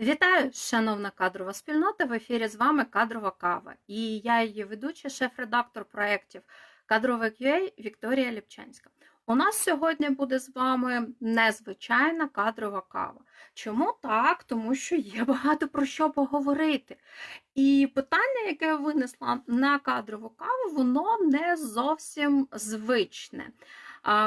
Вітаю, шановна кадрова спільнота. В ефірі з вами Кадрова Кава. І я її ведуча, шеф-редактор проєктів Кадрове QA Вікторія Ліпчанська. У нас сьогодні буде з вами незвичайна кадрова кава. Чому так? Тому що є багато про що поговорити. І питання, яке я винесла на кадрову каву, воно не зовсім звичне.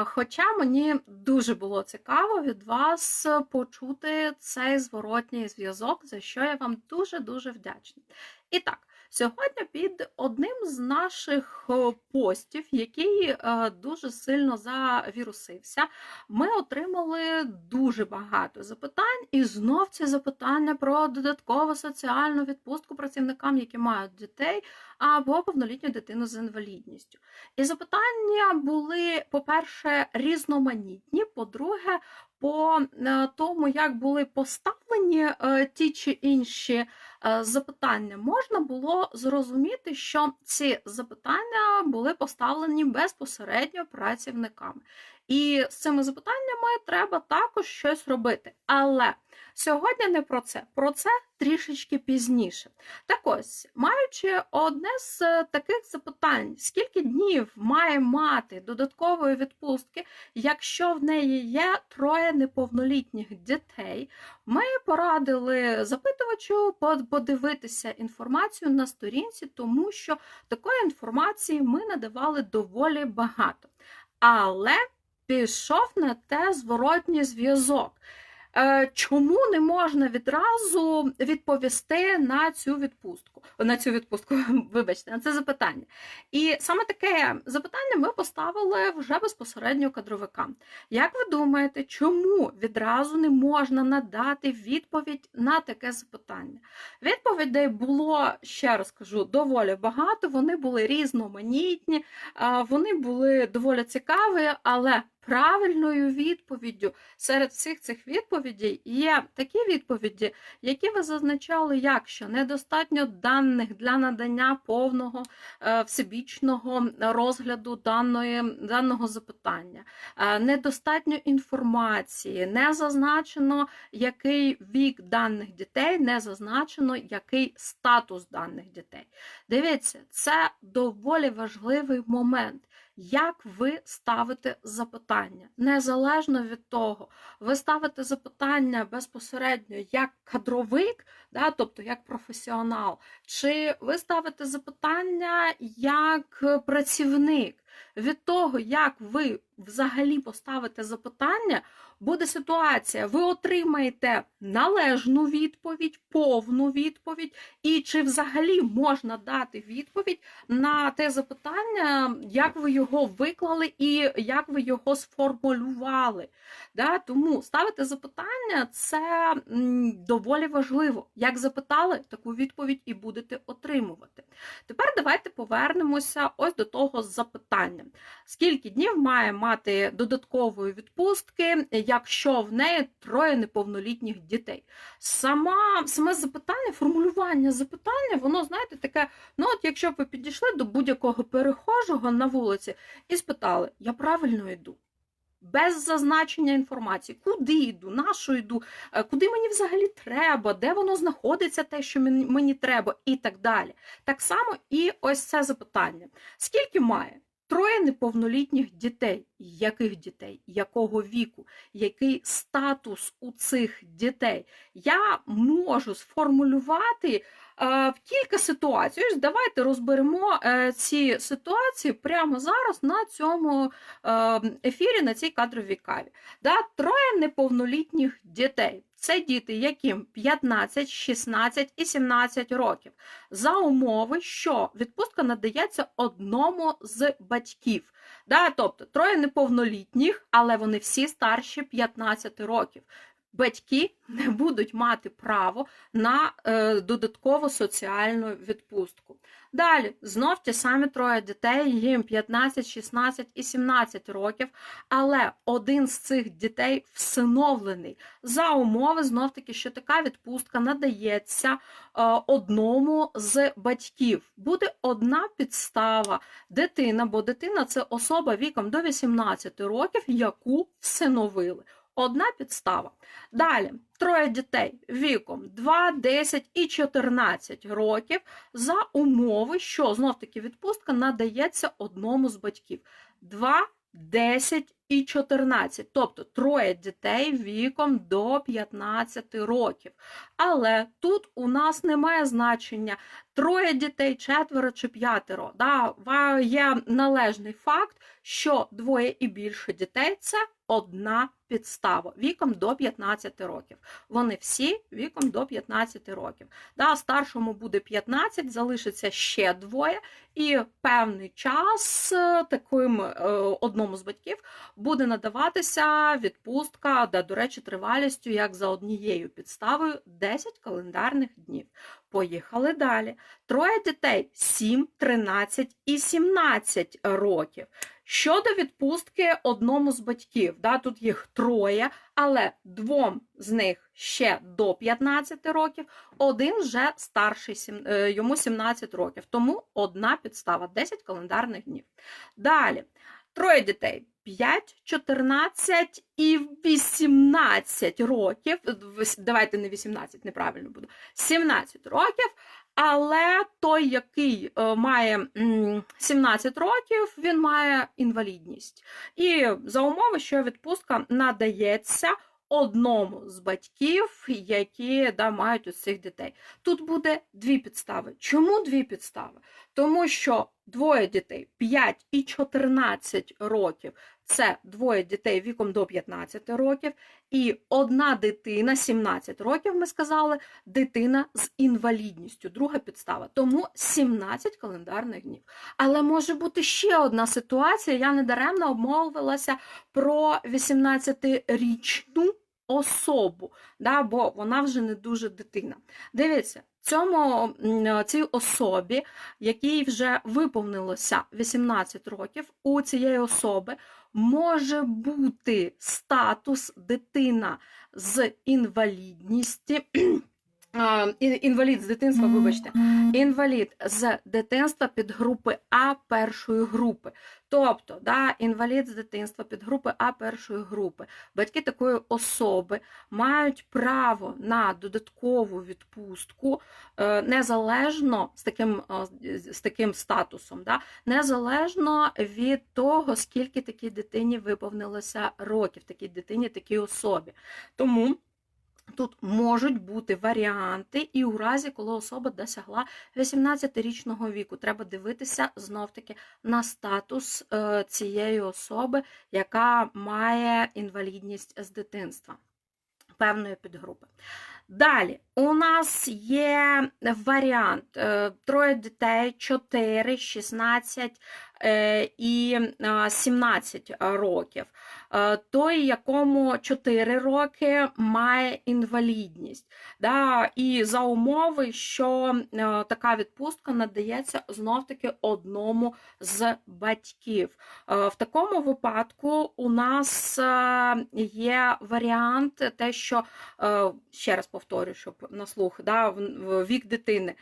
Хоча мені дуже було цікаво від вас почути цей зворотній зв'язок, за що я вам дуже-дуже вдячна. І так, сьогодні під одним з наших постів, який е, дуже сильно завірусився, ми отримали дуже багато запитань, і знов ці запитання про додаткову соціальну відпустку працівникам, які мають дітей або повнолітню дитину з інвалідністю. І запитання були, по-перше, різноманітні, по-друге, по е, тому, як були поставлені е, ті чи інші е, запитання, можна було зрозуміти, що ці запитання були поставлені безпосередньо працівниками. І з цими запитаннями треба також щось робити. Але сьогодні не про це, про це трішечки пізніше. Так ось, маючи одне з таких запитань, скільки днів має мати додаткової відпустки, якщо в неї є троє неповнолітніх дітей, ми порадили запитувачу подивитися інформацію на сторінці, тому що такої інформації ми надавали доволі багато. Але пішов на те зворотній зв'язок. Е, чому не можна відразу відповісти на цю відпустку? На цю відпустку, вибачте, на це запитання. І саме таке запитання ми поставили вже безпосередньо кадровикам. Як ви думаєте, чому відразу не можна надати відповідь на таке запитання? Відповідей було, ще раз кажу, доволі багато, вони були різноманітні, вони були доволі цікаві, але правильною відповіддю серед всіх цих відповідей є такі відповіді, які ви зазначали, як що недостатньо даних для надання повного е, всебічного розгляду даної, даного запитання, е, недостатньо інформації, не зазначено, який вік даних дітей, не зазначено, який статус даних дітей. Дивіться, це доволі важливий момент як ви ставите запитання. Незалежно від того, ви ставите запитання безпосередньо як кадровик, да, тобто як професіонал, чи ви ставите запитання як працівник. Від того, як ви взагалі поставите запитання, буде ситуація, ви отримаєте належну відповідь, повну відповідь, і чи взагалі можна дати відповідь на те запитання, як ви його виклали і як ви його сформулювали. Да? Тому ставити запитання це доволі важливо. Як запитали, таку відповідь і будете отримувати. Тепер давайте повернемося ось до того запитання. Скільки днів має мати додаткової відпустки? якщо в неї троє неповнолітніх дітей. Сама, Саме запитання, формулювання запитання, воно, знаєте, таке, ну от якщо б ви підійшли до будь-якого перехожого на вулиці і спитали, я правильно йду? Без зазначення інформації, куди йду, на що йду, е, куди мені взагалі треба, де воно знаходиться, те, що мені треба, і так далі. Так само і ось це запитання: скільки має? Троє неповнолітніх дітей. Яких дітей, якого віку, який статус у цих дітей? Я можу сформулювати кілька ситуацій. Ось Давайте розберемо е, ці ситуації прямо зараз на цьому е, ефірі, на цій кадровій каві. Да? Троє неповнолітніх дітей. Це діти, яким 15, 16 і 17 років. За умови, що відпустка надається одному з батьків. Да? Тобто троє неповнолітніх, але вони всі старші 15 років батьки не будуть мати право на е, додаткову соціальну відпустку. Далі, знов ті самі троє дітей, їм 15, 16 і 17 років, але один з цих дітей всиновлений. За умови, знов таки, що така відпустка надається е, одному з батьків. Буде одна підстава. Дитина, бо дитина це особа віком до 18 років, яку всиновили одна підстава. Далі, троє дітей віком 2, 10 і 14 років за умови, що знов-таки відпустка надається одному з батьків. 2, 10 і 14, тобто троє дітей віком до 15 років. Але тут у нас немає значення троє дітей, четверо чи п'ятеро. Да? Є належний факт, що двоє і більше дітей це одна підстава віком до 15 років. Вони всі віком до 15 років. Да, старшому буде 15, залишиться ще двоє, і певний час е, таким е, одному з батьків буде надаватися відпустка, де, до речі, тривалістю, як за однією підставою, 10 календарних днів. Поїхали далі. Троє дітей 7, 13 і 17 років. Щодо відпустки одному з батьків, да, тут їх троє, але двом з них ще до 15 років, один вже старший, е, йому 17 років. Тому одна підстава 10 календарних днів. Далі. Троє дітей 5, 14 і 18 років. Давайте не 18, неправильно буду. 17 років. Але той, який е, має 17 років, він має інвалідність. І за умови, що відпустка надається одному з батьків, які да, мають ось цих дітей. Тут буде дві підстави. Чому дві підстави? Тому що двоє дітей 5 і 14 років це двоє дітей віком до 15 років, і одна дитина 17 років, ми сказали, дитина з інвалідністю. Друга підстава. Тому 17 календарних днів. Але може бути ще одна ситуація. Я недаремно обмовилася про 18-річну особу, да, бо вона вже не дуже дитина. Дивіться, цьому, цій особі, якій вже виповнилося 18 років, у цієї особи може бути статус дитина з інвалідністю. Інвалід з дитинства, вибачте, інвалід з дитинства підгрупи А першої групи. Тобто, да, інвалід з дитинства підгрупи А першої групи. Батьки такої особи мають право на додаткову відпустку е, незалежно з таким, е, з таким статусом, да, незалежно від того, скільки такій дитині виповнилося років, такій дитині, такій особі. Тому. Тут можуть бути варіанти, і у разі, коли особа досягла 18-річного віку, треба дивитися знов-таки на статус е, цієї особи, яка має інвалідність з дитинства певної підгрупи. Далі у нас є варіант е, троє дітей, 4, 16 е, і е, 17 років. Е, Той, якому 4 роки має інвалідність. Да, і за умови, що е, така відпустка надається знов-таки одному з батьків. Е, В такому випадку у нас е, є варіант, те, що е, ще раз повторю, щоб на слух, да, вік дитини.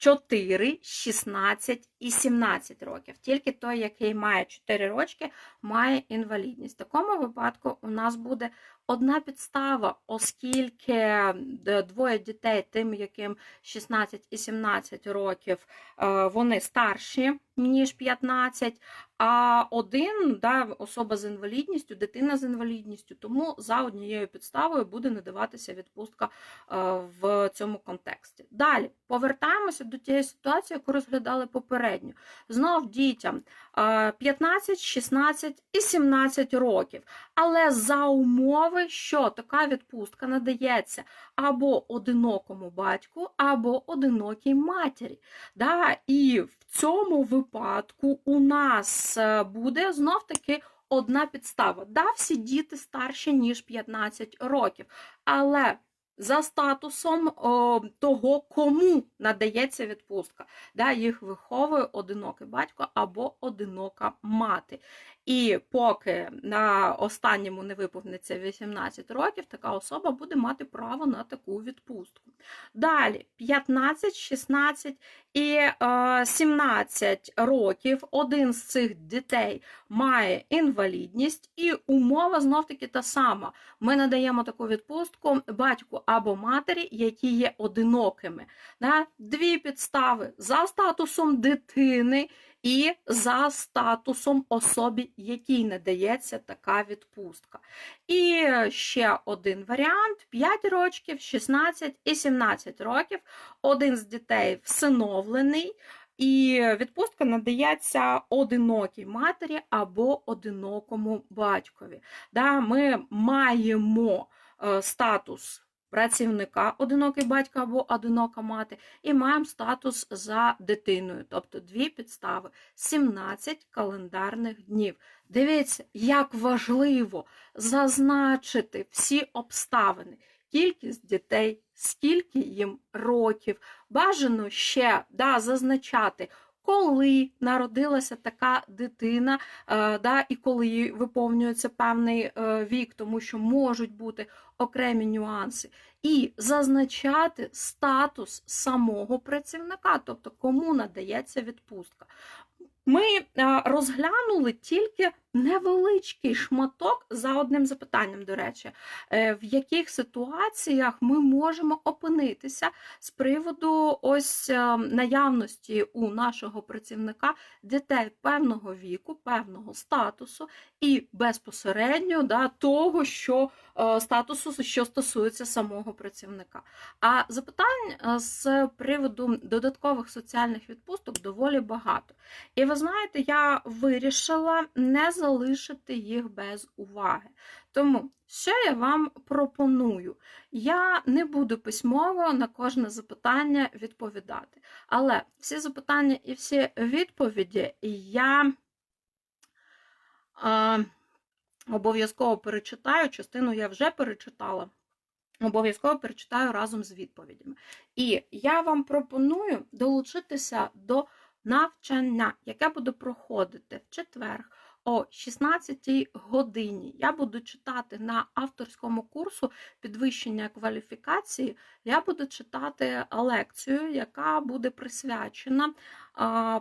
Е, 4, 16 і 17 років. Тільки той, який має 4 рочки, має інвалідність. В такому випадку у нас буде одна підстава, оскільки е, двоє дітей, тим, яким 16 і 17 років, е, вони старші, ніж 15, а один да, особа з інвалідністю, дитина з інвалідністю, тому за однією підставою буде надаватися відпустка е, в цьому контексті. Далі повертаємося до тієї ситуації, яку розглядали попередньо. Знов дітям 15, 16 і 17 років. Але за умови, що така відпустка надається або одинокому батьку, або одинокій матері. Да? І в цьому випадку у нас е, буде знов таки одна підстава. Да, всі діти старші, ніж 15 років. Але за статусом о, того, кому надається відпустка. Да, їх виховує одинокий батько або одинока мати. І поки на останньому не виповниться 18 років, така особа буде мати право на таку відпустку. Далі 15, 16 і е, 17 років один з цих дітей має інвалідність, і умова знов таки та сама. Ми надаємо таку відпустку батьку або матері, які є одинокими. Дві підстави за статусом дитини і за статусом особі, якій надається така відпустка. І ще один варіант: 5 років, 16 і 17 років. Один з дітей всиновлений. І відпустка надається одинокій матері або одинокому батькові. Да, Ми маємо е, статус працівника, одинокий батько або одинока мати, і маємо статус за дитиною, тобто дві підстави, 17 календарних днів. Дивіться, як важливо зазначити всі обставини, кількість дітей, скільки їм років. Бажано ще да, зазначати. Коли народилася така дитина, е, да, і коли їй виповнюється певний е, вік, тому що можуть бути окремі нюанси, і зазначати статус самого працівника, тобто кому надається відпустка. Ми е, розглянули тільки невеличкий шматок за одним запитанням, до речі, е, в яких ситуаціях ми можемо опинитися з приводу ось е, наявності у нашого працівника дітей певного віку, певного статусу і безпосередньо да, того, що статусу, що стосується самого працівника. А запитань з приводу додаткових соціальних відпусток доволі багато. І ви знаєте, я вирішила не залишити їх без уваги. Тому, що я вам пропоную? Я не буду письмово на кожне запитання відповідати. Але всі запитання і всі відповіді я е, обов'язково перечитаю, частину я вже перечитала. Обов'язково перечитаю разом з відповідями. І я вам пропоную долучитися до навчання, яке буде проходити в четвер о 16 годині. Я буду читати на авторському курсу підвищення кваліфікації. Я буду читати лекцію, яка буде присвячена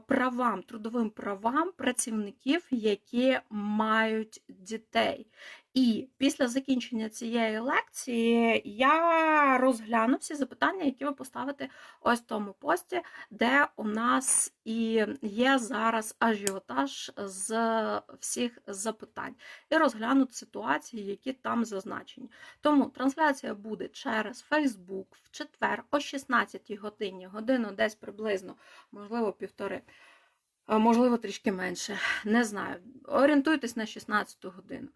правам, трудовим правам працівників, які мають дітей. І після закінчення цієї лекції я розгляну всі запитання, які ви поставите ось в тому пості, де у нас і є зараз ажіотаж з всіх запитань. І розгляну ситуації, які там зазначені. Тому трансляція буде через Facebook в четвер о 16 годині, годину десь приблизно, можливо, півтори. Можливо, трішки менше, не знаю. Орієнтуйтесь на 16 годину.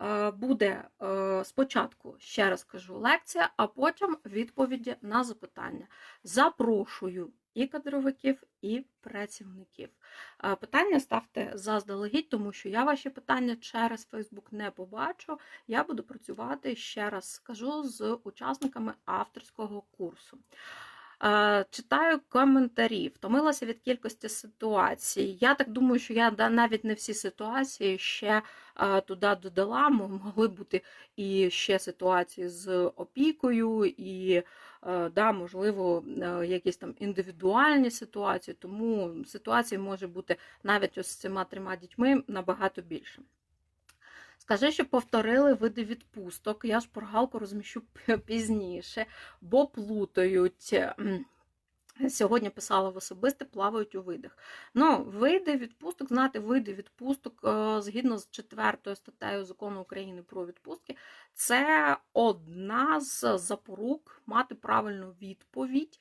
Е, буде е, спочатку, ще раз кажу, лекція, а потім відповіді на запитання. Запрошую і кадровиків, і працівників. Е, питання ставте заздалегідь, тому що я ваші питання через Facebook не побачу. Я буду працювати, ще раз скажу, з учасниками авторського курсу. Читаю коментарі, втомилася від кількості ситуацій. Я так думаю, що я навіть не всі ситуації ще туди додала. Могли бути і ще ситуації з опікою, і, да, можливо, якісь там індивідуальні ситуації, тому ситуацій може бути навіть ось з цими трьома дітьми набагато більше. Скажи, що повторили види відпусток. Я шпоргалку розміщу пізніше, бо плутають. Сьогодні писала в особисте, плавають у видах. Ну, види відпусток, знати види відпусток е, згідно з 4 статтею закону України про відпустки, це одна з запорук мати правильну відповідь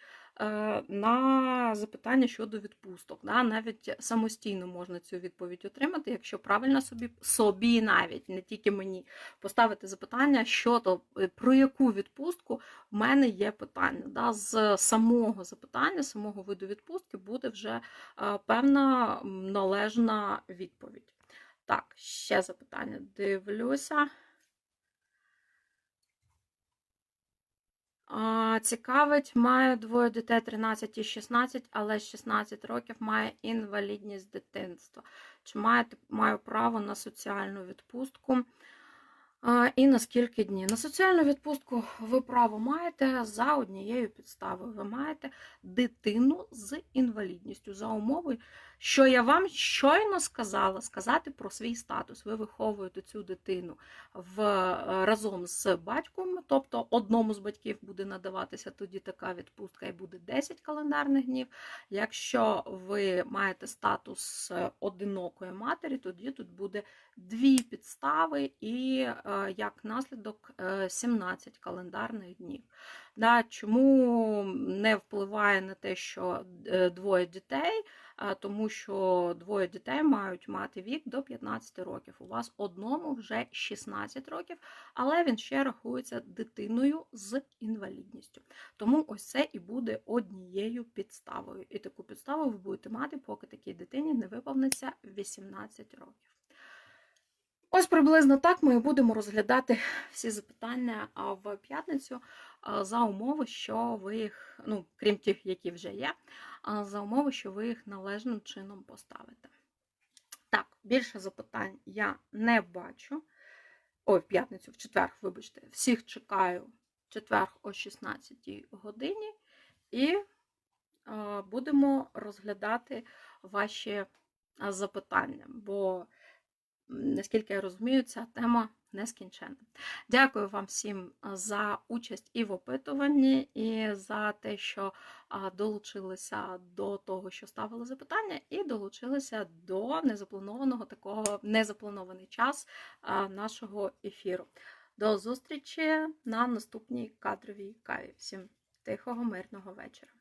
на запитання щодо відпусток. Да? Навіть самостійно можна цю відповідь отримати, якщо правильно собі собі навіть, не тільки мені, поставити запитання, що то, е, про яку відпустку в мене є питання. Да? З самого запитання, самого виду відпустки буде вже е, певна належна відповідь. Так, ще запитання. Дивлюся. Цікавить, має двоє дітей 13 і 16, але 16 років має інвалідність дитинства. Чи маєте, маю право на соціальну відпустку? І на скільки днів? На соціальну відпустку ви право маєте за однією підставою. Ви маєте дитину з інвалідністю за умови, що я вам щойно сказала, сказати про свій статус. Ви виховуєте цю дитину в, е, разом з батьком, тобто одному з батьків буде надаватися тоді така відпустка і буде 10 календарних днів. Якщо ви маєте статус е, одинокої матері, тоді тут буде дві підстави і е, як наслідок е, 17 календарних днів. Да, чому не впливає на те, що е, двоє дітей? Тому що двоє дітей мають мати вік до 15 років. У вас одному вже 16 років, але він ще рахується дитиною з інвалідністю. Тому ось це і буде однією підставою. І таку підставу ви будете мати, поки такій дитині не виповниться 18 років. Ось приблизно так ми будемо розглядати всі запитання в п'ятницю за умови, що ви їх, ну, крім тих, які вже є, за умови, що ви їх належним чином поставите. Так, більше запитань я не бачу. Ой, в п'ятницю, в четвер, вибачте, всіх чекаю в четвер о 16 годині і е, будемо розглядати ваші запитання, бо наскільки я розумію, ця тема нескінченна. Дякую вам всім за участь і в опитуванні, і за те, що долучилися до того, що ставили запитання, і долучилися до незапланованого такого незапланований час нашого ефіру. До зустрічі на наступній кадровій каві. Всім тихого, мирного вечора.